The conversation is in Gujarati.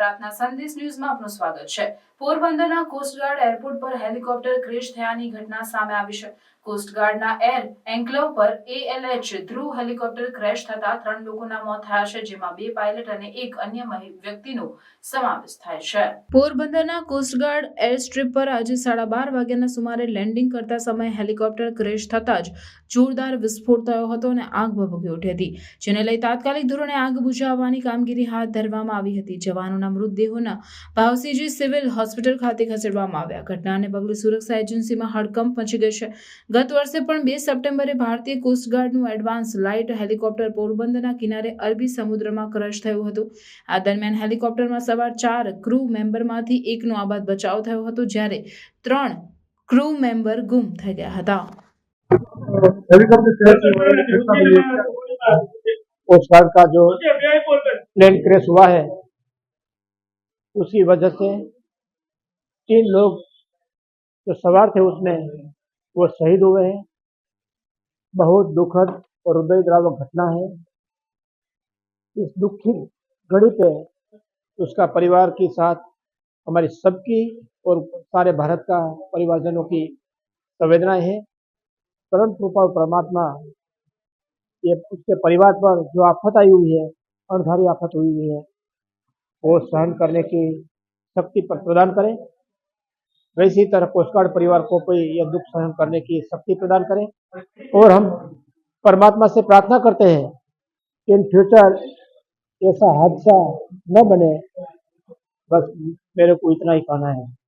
પ્રાર્થના સંદેશ ન્યૂઝમાં આપનું સ્વાગત છે. પોરબંદરના કોસ્ટગાર્ડ એરપોર્ટ પર હેલિકોપ્ટર ક્રેશ થયાની ઘટના સામે આવી છે. કોસ્ટગાર્ડના એર એન્કલવ પર એએલએચ ધ્રુવ હેલિકોપ્ટર ક્રેશ થતા ત્રણ લોકોના મોત થયા છે, જેમાં બે પાયલટ અને એક અન્ય વ્યક્તિનો સમાવેશ થાય છે. પોરબંદરના કોસ્ટગાર્ડ એર સ્ટ્રીપ પર આજે સાડા બાર વાગ્યાના સુમારે લેન્ડિંગ કરતા સમયે હેલિકોપ્ટર ક્રેશ થતા જ જોરદાર વિસ્ફોટ થયો હતો અને આગ ભભૂકી ઉઠી હતી, જેને લઈ તાત્કાલિક ધોરણે આગ બુઝાવવાની કામગીરી હાથ ધરવામાં આવી હતી. જવાનોના મૃતદેહોના ભાવસીજી સિવિલ હોસ્પિટલ ખાતે ખસેડવામાં આવ્યા ઘટનાને પગલે સુરક્ષા એજન્સીમાં હડકંપ મચી ગઈ છે ગત વર્ષે પણ બે સપ્ટેમ્બરે ભારતીય કોસ્ટગાર્ડનું એડવાન્સ લાઇટ હેલિકોપ્ટર પોરબંદરના કિનારે અરબી સમુદ્રમાં ક્રશ થયું હતું આ દરમિયાન હેલિકોપ્ટરમાં સવાર ચાર ક્રૂ મેમ્બરમાંથી એકનો આબાદ બચાવ થયો હતો જ્યારે ત્રણ ક્રૂ મેમ્બર ગુમ થઈ ગયા હતા हेलीकॉप्टर क्रैश हुआ है कितना बजे कोस्ट गार्ड का जो प्लेन क्रैश हुआ है उसी वजह से तीन लोग जो सवार थे उसमें वो शहीद हुए हैं। बहुत दुखद और हृदय द्रावक घटना है। इस दुखी घड़ी पे उसका परिवार के साथ हमारी सबकी और सारे भारत का परिवारजनों की संवेदनाएँ हैं। परम कृपा परमात्मा ये उसके परिवार पर जो आफत आई हुई है अणधारी आफत हुई हुई है वो सहन करने की शक्ति पर प्रदान करें। वैसी तरह कोस्ट गार्ड परिवार को कोई यह दुख सहन करने की शक्ति प्रदान करें। और हम परमात्मा से प्रार्थना करते हैं कि इन फ्यूचर ऐसा हादसा न बने। बस मेरे को इतना ही कहना है।